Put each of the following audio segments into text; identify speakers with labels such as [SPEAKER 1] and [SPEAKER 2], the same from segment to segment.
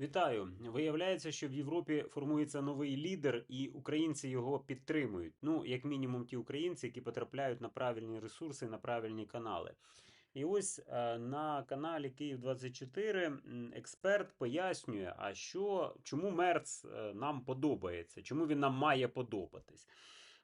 [SPEAKER 1] Вітаю! Виявляється, що в Європі формується новий лідер, і українці його підтримують. Ну, як мінімум, ті українці, які потрапляють на правильні ресурси, на правильні канали. І ось е, на каналі Київ 24 експерт пояснює, а що чому Мерц е, нам подобається, чому він нам має подобатись.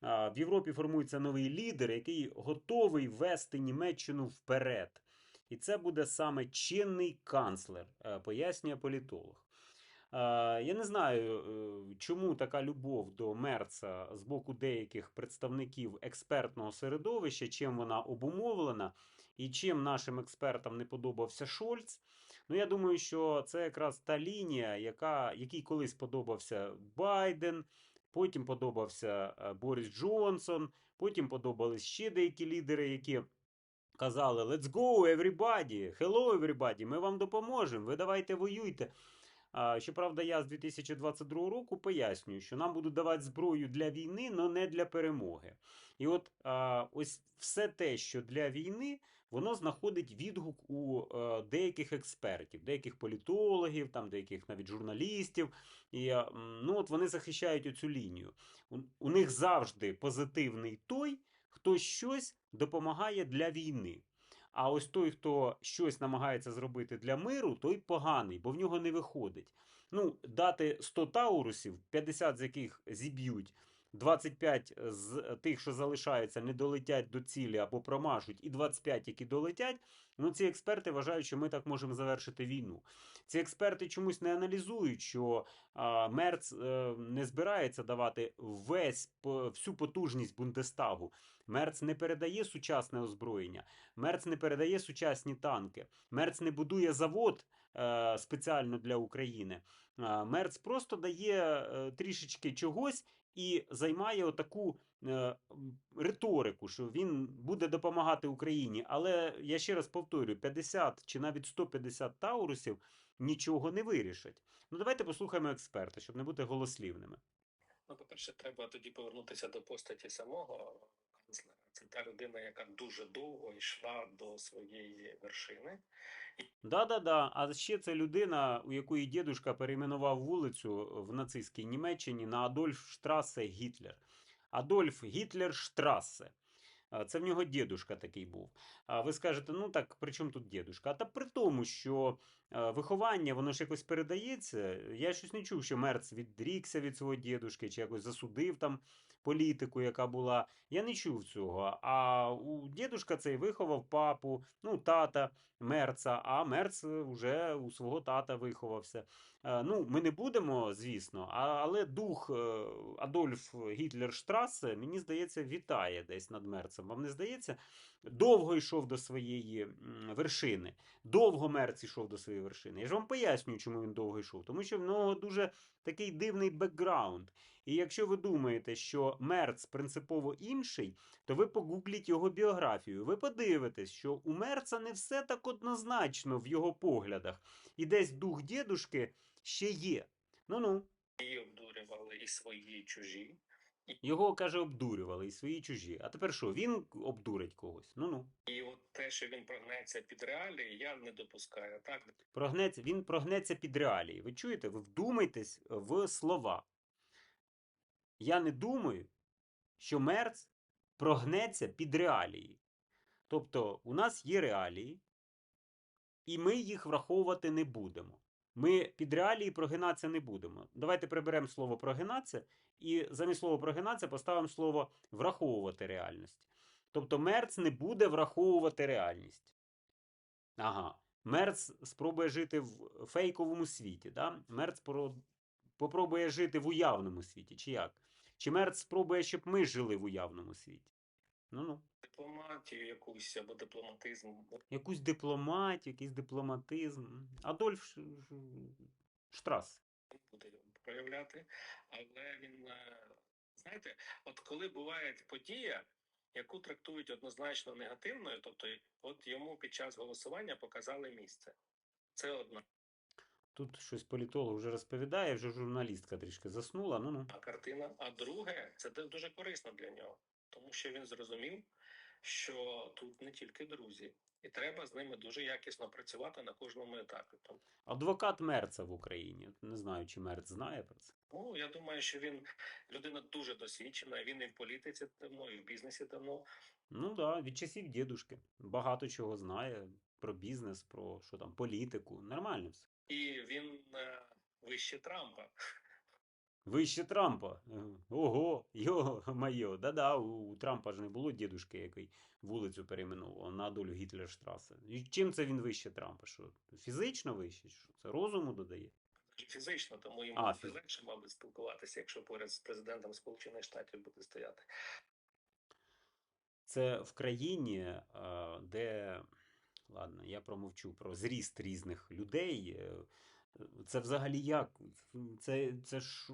[SPEAKER 1] А, В Європі формується новий лідер, який готовий вести Німеччину вперед. І це буде саме чинний канцлер, е, пояснює політолог. Е, Я не знаю, е, чому така любов до Мерца з боку деяких представників експертного середовища, чим вона обумовлена, і чим нашим експертам не подобався Шольц. Ну, я думаю, що це якраз та лінія, яка, якій колись подобався Байден, потім подобався Борис Джонсон, потім подобались ще деякі лідери, які казали Let's go, everybody! Hello, everybody! Ми вам допоможемо, ви давайте воюйте. Щоправда, я з 2022 року пояснюю, що нам будуть давати зброю для війни, але не для перемоги. І от ось все те, що для війни, воно знаходить відгук у е, деяких експертів, деяких політологів, там деяких навіть журналістів. І е, ну, от вони захищають оцю лінію. У них завжди позитивний той, хто щось допомагає для війни. А ось той, хто щось намагається зробити для миру, той поганий, бо в нього не виходить. Ну, дати 100 таурусів, 50 з яких зіб'ють, 25 з тих, що залишаються, не долетять до цілі або промажуть, і 25, які долетять. Ну, ці експерти вважають, що ми так можемо завершити війну. Ці експерти чомусь не аналізують, що а, Мерц е, не збирається давати весь всю потужність Бундестагу. Мерц не передає сучасне озброєння. Мерц не передає сучасні танки. Мерц не будує завод е, спеціально для України. Е, Мерц просто дає е, трішечки чогось і займає отаку е, риторику, що він буде допомагати Україні. Але я ще раз повторюю: 50 чи навіть 150 таурусів нічого не вирішать. Ну давайте послухаємо експерта, щоб не бути голослівними.
[SPEAKER 2] Ну, по-перше, треба тоді повернутися до постаті самого. Це та людина, яка дуже довго йшла до своєї вершини.
[SPEAKER 1] Да-да-да. А ще це людина, у якої дідушка перейменував вулицю в нацистській Німеччині на Адольф Штрасе Гітлер. Адольф Гітлер Штрасе. Це в нього дідушка такий був. А ви скажете, ну так, при чому тут дідушка? А та при тому, що виховання, воно ж якось передається. Я щось не чув, що Мерц відрікся від свого дідушки, чи якось засудив там політику, яка була. Я не чув цього. А у дідушка цей виховав папу, ну, тата Мерца, а Мерц вже у свого тата виховався. Е, Ну, ми не будемо, звісно, але дух е, Адольф Гітлер Штрасе, мені здається, вітає десь над Мерцем. Вам не здається? Довго йшов до своєї вершини. Довго Мерц йшов до своєї вершини. Я ж вам пояснюю, чому він довго йшов. Тому що в нього дуже такий дивний бекграунд. І якщо ви думаєте, що Мерц принципово інший, то ви погугліть його біографію. Ви подивитесь, що у Мерца не все так однозначно в його поглядах. І десь дух дідушки ще є. Ну-ну.
[SPEAKER 2] Її обдурювали і свої, і чужі.
[SPEAKER 1] Його, каже, обдурювали і свої і чужі. А тепер що, він обдурить когось? Ну-ну.
[SPEAKER 2] І от те, що він прогнеться під реалії, я не допускаю. Так,
[SPEAKER 1] Прогнеться, він прогнеться під реалії. Ви чуєте? Ви вдумайтесь в слова. Я не думаю, що Мерц прогнеться під реалії. Тобто, у нас є реалії, і ми їх враховувати не будемо. Ми під реалії прогинатися не будемо. Давайте приберемо слово прогинатися і замість слова прогинатися поставимо слово враховувати реальність. Тобто Мерц не буде враховувати реальність. Ага. Мерц спробує жити в фейковому світі. Да? Мерц про- попробує жити в уявному світі, чи як? Чи Мерц спробує, щоб ми жили в уявному світі? Ну-ну.
[SPEAKER 2] дипломатію якусь або дипломатизм.
[SPEAKER 1] Якусь дипломатію, якийсь дипломатизм. Адольф Штрас.
[SPEAKER 2] буде проявляти, але він, е, знаєте, от коли буває подія, яку трактують однозначно негативною, тобто от йому під час голосування показали місце. Це одна
[SPEAKER 1] Тут щось політолог вже розповідає, вже журналістка трішки заснула. Ну-ну.
[SPEAKER 2] картина, а друге, це дуже корисно для нього, тому що він зрозумів, що тут не тільки друзі, і треба з ними дуже якісно працювати на кожному етапі.
[SPEAKER 1] Адвокат Мерца в Україні. Не знаю, чи Мерц знає про це.
[SPEAKER 2] ну, я думаю, що він людина дуже досвідчена. Він і в політиці давно, і в бізнесі давно.
[SPEAKER 1] Ну так, да, від часів дідушки. Багато чого знає про бізнес, про що там, політику. Нормально все.
[SPEAKER 2] І він е, вище Трампа.
[SPEAKER 1] Вище Трампа. Е, Ого, йо майо. Да-да, у, у Трампа ж не було дідушки, який вулицю перейменував на долю Гітлерштраси. І чим це він вище Трампа? Що фізично вище? Що це розуму додає?
[SPEAKER 2] Фізично, тому йому
[SPEAKER 1] А,
[SPEAKER 2] буде
[SPEAKER 1] фіз-
[SPEAKER 2] легше, мабуть, спілкуватися, якщо поряд з президентом Сполучених Штатів буде стояти.
[SPEAKER 1] Це в країні, е, де, ладно, я промовчу про зріст різних людей. Це взагалі як? Це, це ж.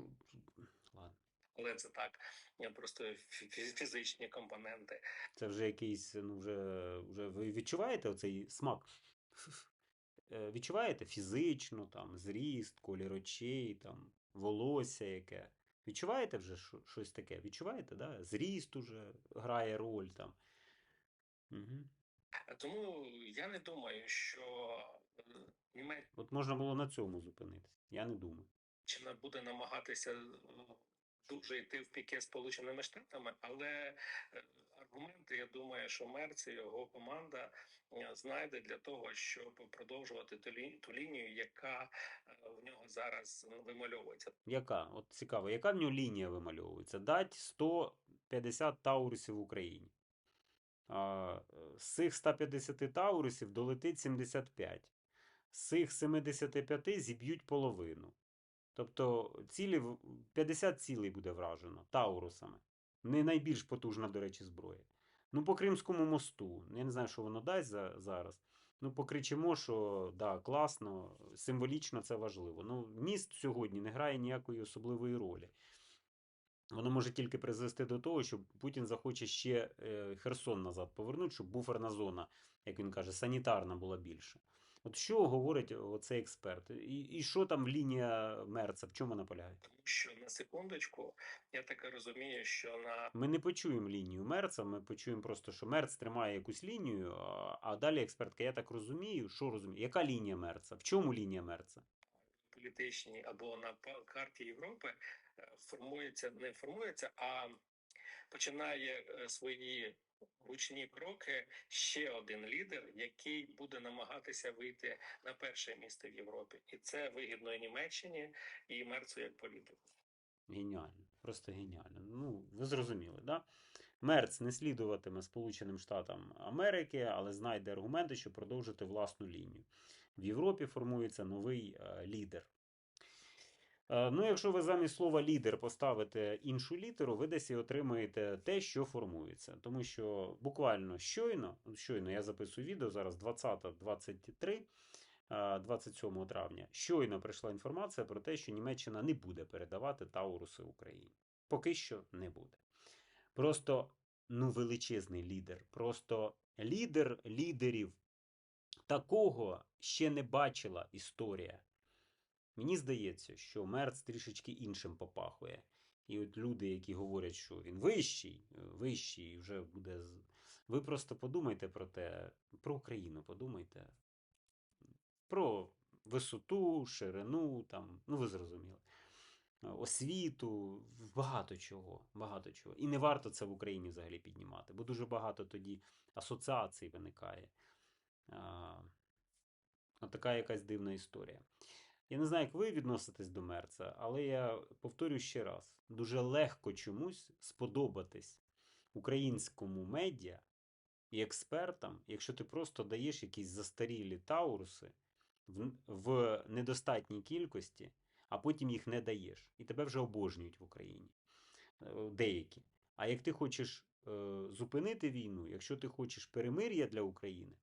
[SPEAKER 1] Ладно,
[SPEAKER 2] Але це так, е, просто фі- фі- фізичні компоненти.
[SPEAKER 1] це вже якийсь, ну вже, вже ви відчуваєте оцей смак? Е, Відчуваєте фізично, там, зріст, колір очей, там, волосся яке. Відчуваєте вже щось таке? Відчуваєте, да? Зріст уже грає роль там. Угу.
[SPEAKER 2] Тому я не думаю, що
[SPEAKER 1] От можна було на цьому зупинитися. Я не думаю.
[SPEAKER 2] буде намагатися е, дуже йти в піке з Сполученими Штатами, але е, аргументи, я думаю, що Мерц і його команда е, знайде для того, щоб продовжувати ту, лі- ту лінію, яка е, в нього зараз ну, вимальовується.
[SPEAKER 1] Яка? От цікаво, яка в нього лінія вимальовується? Дать 150 таурусів в Україні. А, е, з цих 150 таурусів долетить 75. З цих 75 зіб'ють половину. Тобто цілі, 50 цілей буде вражено таурусами. Не найбільш потужна, до речі, зброя. Ну, по Кримському мосту. Я не знаю, що воно дасть за, зараз. Ну, покричимо, що да, класно, символічно це важливо. Ну, міст сьогодні не грає ніякої особливої ролі. Воно може тільки призвести до того, що Путін захоче ще е, Херсон назад повернути, щоб буферна зона, як він каже, санітарна була більше. От що говорить оцей експерт? І, і що там лінія Мерца? В чому вона полягає?
[SPEAKER 2] Тому що на секундочку, я таке розумію, що на
[SPEAKER 1] Ми не почуємо лінію Мерца, ми почуємо просто, що Мерц тримає якусь лінію, а, далі експертка, я так розумію, що розумію? Яка лінія Мерца? В чому лінія Мерца?
[SPEAKER 2] політичній або на карті Європи е, формується не формується, а починає е, свої гучні кроки ще один лідер, який буде намагатися вийти на перше місце в Європі, і це вигідно і Німеччині і Мерцу як політику.
[SPEAKER 1] Геніально, просто геніально. Ну, ви зрозуміли, да? Мерц не слідуватиме Сполученим Штатам Америки, але знайде аргументи, щоб продовжити власну лінію. В Європі формується новий е, лідер. Е, ну, якщо ви замість слова лідер поставите іншу літеру, ви десь і отримаєте те, що формується. Тому що буквально щойно, щойно я записую відео, зараз 20.23, е, 27 травня, щойно прийшла інформація про те, що Німеччина не буде передавати Тауруси Україні. Поки що не буде. Просто ну, величезний лідер. Просто лідер лідерів. Такого ще не бачила історія. Мені здається, що Мерц трішечки іншим попахує. І от люди, які говорять, що він вищий, е, вищий, і вже буде. Ви просто подумайте про те, про Україну подумайте. Про висоту, ширину, там, ну ви зрозуміли. Е, Освіту, багато чого, багато чого. І не варто це в Україні взагалі піднімати, бо дуже багато тоді асоціацій виникає. А, така якась дивна історія. Я не знаю, як ви відноситесь до Мерца, але я повторю ще раз: дуже легко чомусь сподобатись українському медіа і експертам, якщо ти просто даєш якісь застарілі тауруси в, в недостатній кількості, а потім їх не даєш. І тебе вже обожнюють в Україні. Е, Деякі. А як ти хочеш е, зупинити війну, якщо ти хочеш перемир'я для України,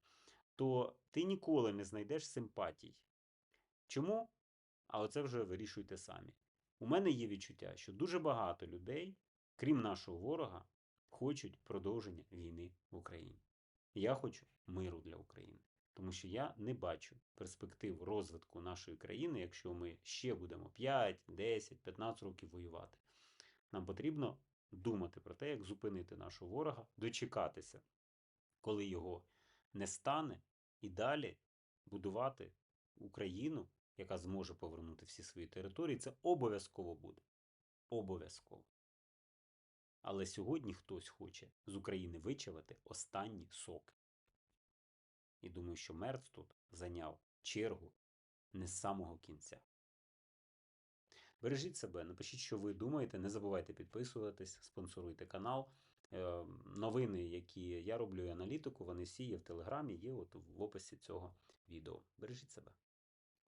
[SPEAKER 1] то ти ніколи не знайдеш симпатій. Чому? А оце вже вирішуйте самі. У мене є відчуття, що дуже багато людей, крім нашого ворога, хочуть продовження війни в Україні. Я хочу миру для України, тому що я не бачу перспектив розвитку нашої країни, якщо ми ще будемо 5, 10, 15 років воювати. Нам потрібно думати про те, як зупинити нашого ворога, дочекатися, коли його не стане і далі будувати Україну, яка зможе повернути всі свої території, це обов'язково буде. Обов'язково. Але сьогодні хтось хоче з України вичавити останні соки. І думаю, що Мерц тут зайняв чергу не з самого кінця. Бережіть себе, напишіть, що ви думаєте. Не забувайте підписуватись, спонсоруйте канал. Е, Новини, які я роблю і аналітику, вони всі є в телеграмі, є от в описі цього відео. Бережіть себе.